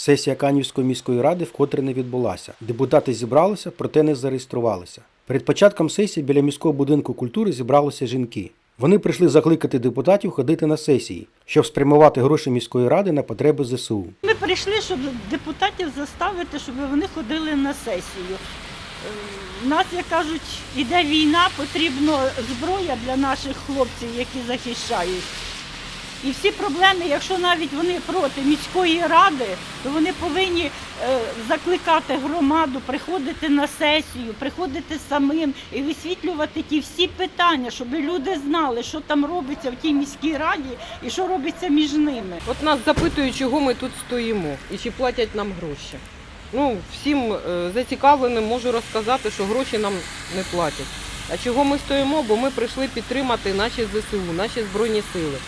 Сесія Канівської міської ради вкотре не відбулася. Депутати зібралися, проте не зареєструвалися. Перед початком сесії біля міського будинку культури зібралися жінки. Вони прийшли закликати депутатів ходити на сесії, щоб спрямувати гроші міської ради на потреби ЗСУ. Ми прийшли, щоб депутатів заставити, щоб вони ходили на сесію. Е, У нас, як кажуть, іде війна, потрібна зброя для наших хлопців, які захищають. І всі проблеми, якщо навіть вони проти міської ради, то вони повинні е, закликати громаду, приходити на сесію, приходити самим і висвітлювати ті всі питання, щоб люди знали, що там робиться в тій міській раді і що робиться між ними. От нас запитують, чого ми тут стоїмо і чи платять нам гроші. Ну, всім е, зацікавленим можу розказати, що гроші нам не платять. А чого ми стоїмо? Бо ми прийшли підтримати наші ЗСУ, наші Збройні Сили.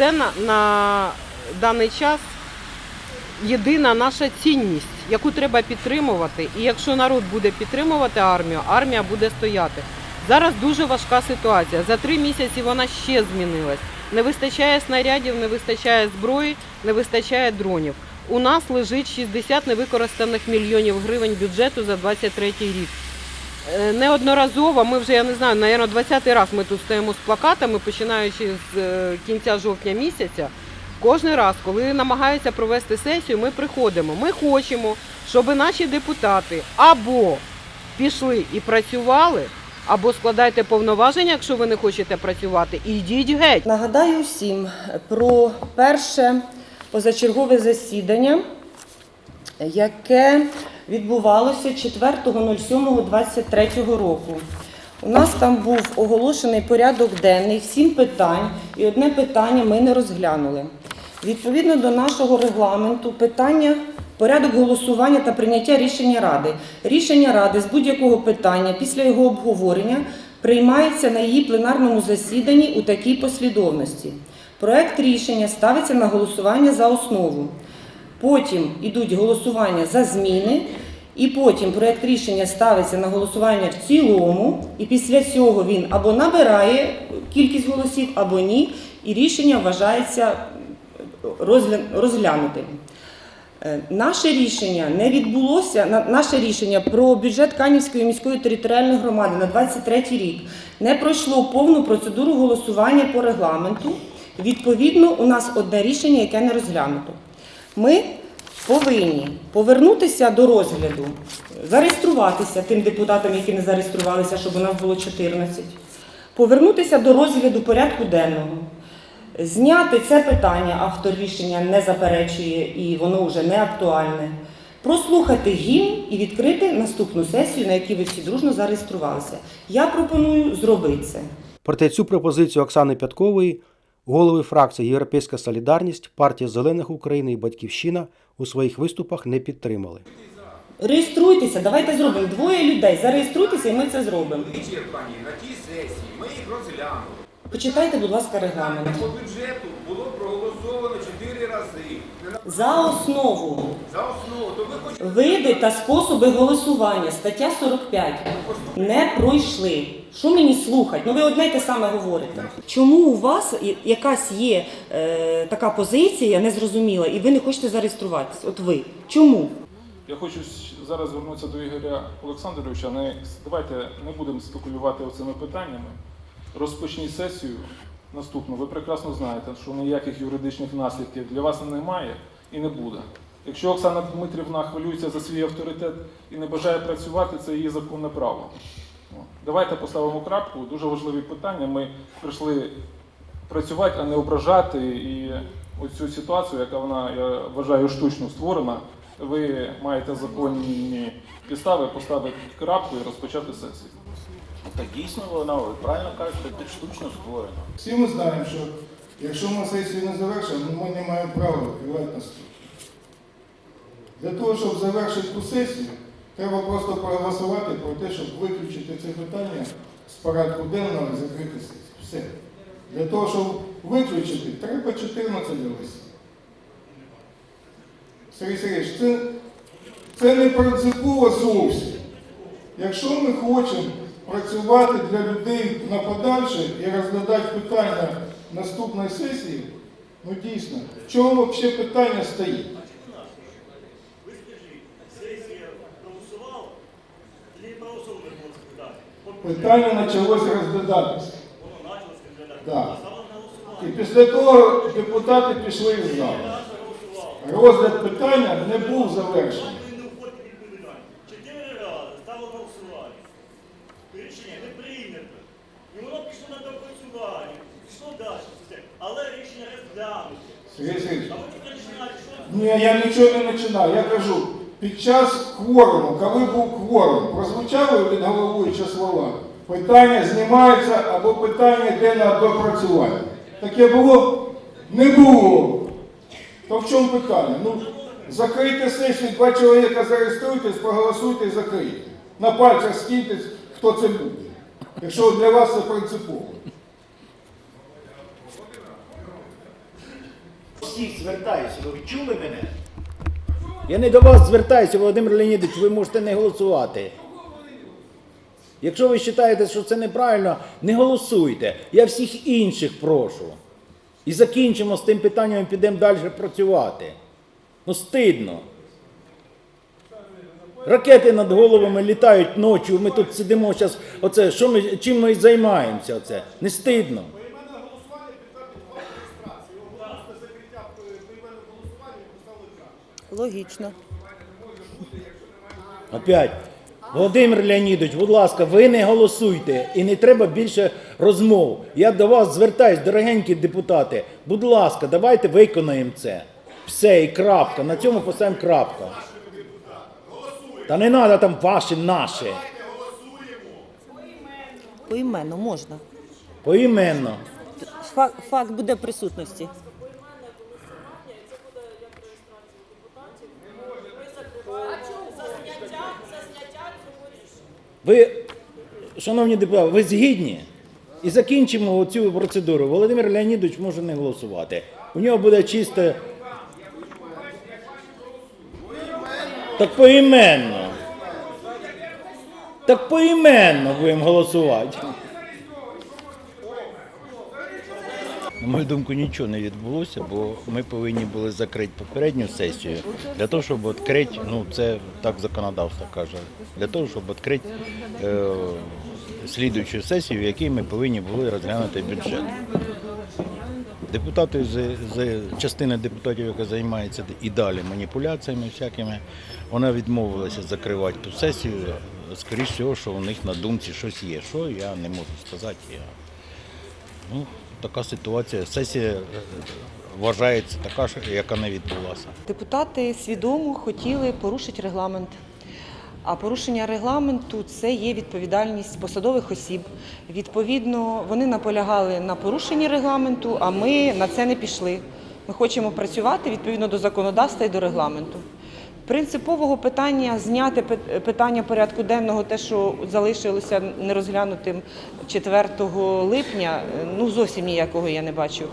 Це на, на даний час єдина наша цінність, яку треба підтримувати. І якщо народ буде підтримувати армію, армія буде стояти. Зараз дуже важка ситуація. За три місяці вона ще змінилась. Не вистачає снарядів, не вистачає зброї, не вистачає дронів. У нас лежить 60 невикористаних мільйонів гривень бюджету за 23 рік. Е, Неодноразово, ми вже, я не знаю, навіть 20 раз ми тут стоїмо з плакатами, починаючи з е, кінця жовтня місяця. Кожен раз, коли намагаються провести сесію, ми приходимо. Ми хочемо, щоб наші депутати або пішли і працювали, або складайте повноваження, якщо ви не хочете працювати, і йдіть геть. Нагадаю всім про перше позачергове засідання, яке відбувалося 4.07.23 року. У нас там був оголошений порядок денний, сім питань, і одне питання ми не розглянули. Відповідно до нашого регламенту, питання порядок голосування та прийняття рішення ради. Рішення ради з будь-якого питання після його обговорення приймається на її пленарному засіданні у такій послідовності. Проект рішення ставиться на голосування за основу. Потім йдуть голосування за зміни, і потім проект рішення ставиться на голосування в цілому, і після цього він або набирає кількість голосів, або ні, і рішення вважається розгля- розглянутим. Е, Наше рішення не відбулося. Наше рішення про бюджет Канівської міської територіальної громади на 23 рік не пройшло повну процедуру голосування по регламенту. Відповідно, у нас одне рішення, яке не розглянуто. Ми повинні повернутися до розгляду, зареєструватися тим депутатам, які не зареєструвалися, щоб у нас було 14, повернутися до розгляду порядку денного. Зняти це питання автор рішення не заперечує і воно вже не актуальне. Прослухати гімн і відкрити наступну сесію, на якій ви всі дружно зареєструвалися. Я пропоную зробити це. Проте цю пропозицію Оксани Пяткової, голови фракції Європейська Солідарність, партія Зелених України і Батьківщина у своїх виступах не підтримали. Реєструйтеся, давайте зробимо. Двоє людей. Зареєструйтеся, і ми це зробимо. вичерпані на тій сесії. Ми їх розглянули. Почитайте, будь ласка, регламент. По бюджету було проголосовано чотири рази. За основу. За основу. То ви хочете Види та способи голосування, стаття 45, не пройшли. Що мені слухати? Ну ви одне й те саме говорите. Чому у вас якась є е, така позиція незрозуміла, і ви не хочете зареєструватися? От ви. Чому? Я хочу зараз звернутися до Ігоря Олександровича. Не, давайте не будемо спекулювати цими питаннями. Розпочніть сесію наступну. Ви прекрасно знаєте, що ніяких юридичних наслідків для вас немає і не буде. Якщо Оксана Дмитрівна хвилюється за свій авторитет і не бажає працювати, це її законне право. Давайте поставимо крапку. Дуже важливі питання. Ми прийшли працювати, а не ображати. І оцю ситуацію, яка вона, я вважаю, штучно створена, ви маєте законні підстави поставити крапку і розпочати сесію. Так дійсно вона, ви правильно кажете, під штучно створена. Всі ми знаємо, що якщо ми сесію не завершимо, ми не маємо права наступну. Для того, щоб завершити ту сесію, треба просто проголосувати про те, щоб виключити це питання з порядку денного і закрити сесію. Все. Для того, щоб виключити, треба 14 голосів. Сергій Сергійович, це, це не принципово зовсім. Якщо ми хочемо працювати для людей на подальше і розглядати питання наступної сесії, ну дійсно, в чому взагалі питання стоїть? Ви скажіть, сесія проголосувала. Питання почалось розглядатися. Воно почалося розглядатися. Да. І після того депутати пішли в зал. Розгляд питання не був завершений. Ні, я нічого не починав. Я кажу, під час кворуму, коли був кворум, прозвучали від головуючого слова. Питання знімається або питання йде на допрацювання. Таке було? Не було. То в чому питання? Ну, закрийте сесію, два чоловіка зареєструйтесь, проголосуйте і закрийте. На пальцях скиньте, хто це буде. Якщо для вас це принципово. Всіх звертаюся, ви чули мене? Я не до вас звертаюся, Володимир Леонідович, ви можете не голосувати. Якщо ви вважаєте, що це неправильно, не голосуйте. Я всіх інших прошу. І закінчимо з тим питанням і підемо далі працювати. Ну, стидно. Ракети над головами літають ночі, ми тут сидимо зараз. Оце, що ми, чим ми займаємося? Оце? Не стидно. Логічно. Опять. Володимир Леонідович, будь ласка, ви не голосуйте і не треба більше розмов. Я до вас звертаюсь, дорогенькі депутати. Будь ласка, давайте виконаємо це. Все, і крапка. На цьому поставимо крапку. Та не треба там ваші, наші. Поіменно можна. Поіменно. Факт, факт буде присутності. Ви, шановні депутати, ви згідні? І закінчимо цю процедуру. Володимир Леонідович може не голосувати. У нього буде чисте. Так поіменно. Так поіменно будемо голосувати. На мою думку, нічого не відбулося, бо ми повинні були закрити попередню сесію для того, щоб відкрити, ну це так законодавство каже, для того, щоб відкрити е, слідуючу сесію, в якій ми повинні були розглянути бюджет. Депутати з, частина депутатів, яка займається і далі маніпуляціями всякими, вона відмовилася закривати ту сесію. Скоріше всього, що у них на думці щось є. Що я не можу сказати. Я... Ну, така ситуація. Сесія е, вважається така, яка не відбулася. Депутати свідомо хотіли порушити регламент. А порушення регламенту це є відповідальність посадових осіб. Відповідно, вони наполягали на порушенні регламенту, а ми на це не пішли. Ми хочемо працювати відповідно до законодавства і до регламенту. Принципового питання зняти пи- питання порядку денного, те, що залишилося нерозглянутим 4 липня, ну зовсім ніякого я не бачу.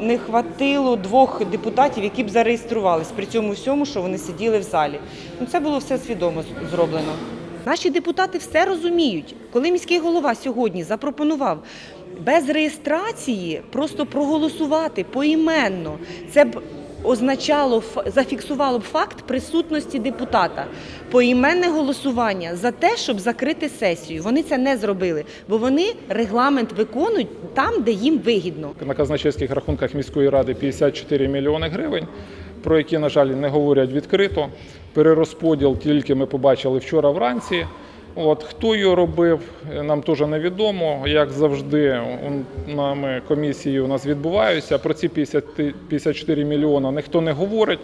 Не хватило двох депутатів, які б зареєструвались при цьому всьому, що вони сиділи в залі. Ну це було все свідомо зроблено. Наші депутати все розуміють. Коли міський голова сьогодні запропонував без реєстрації просто проголосувати поіменно, це б означало зафіксувало б факт присутності депутата. Поіменне голосування за те, щоб закрити сесію. Вони це не зробили, бо вони регламент виконують там, де їм вигідно. На казначейських рахунках міської ради 54 мільйони гривень, про які, на жаль, не говорять відкрито. Перерозподіл тільки ми побачили вчора вранці. От хто його робив, нам теж невідомо. Як завжди, нами комісії у нас відбуваються. Про ці 50 54 мільйона ніхто не говорить.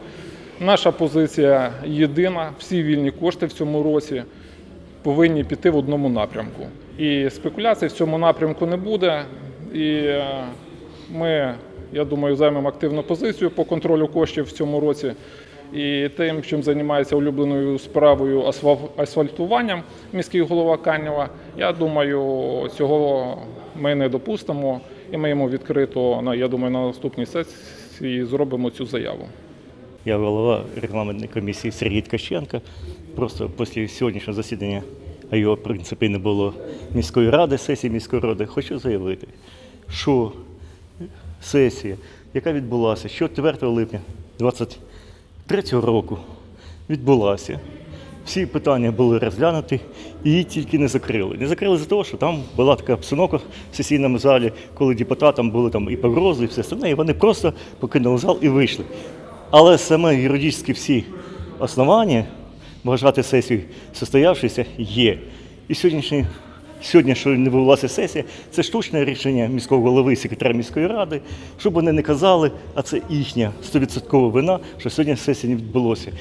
Наша позиція єдина. Всі вільні кошти в цьому році повинні піти в одному напрямку. І спекуляцій в цьому напрямку не буде. І е, ми, я думаю, займемо активну позицію по контролю коштів в цьому році. І тим, чим займається улюбленою справою асфальтуванням міський голова Канєва, я думаю, цього ми не допустимо. І ми йому відкрито, я думаю, на наступній сесії зробимо цю заяву. Я голова регламентної комісії Сергій Ткаченко. Просто після сьогоднішнього засідання, а його в принципі не було міської ради, сесії міської ради, хочу заявити, що сесія, яка відбулася 4 липня 2023 року, відбулася всі питання були розглянуті і її тільки не закрили. Не закрили за того, що там була така обстановка в сесійному залі, коли депутатам були там і погрози, і все остальне, і вони просто покинули зал і вийшли. Але саме юридичні всі основання вважати сесію состоявшися є. І сьогоднішній Сьогодні, що не відбулася сесія, це штучне рішення міського голови і секретаря міської ради, щоб вони не казали, а це їхня стовідсоткова вина, що сьогодні сесія не відбулося.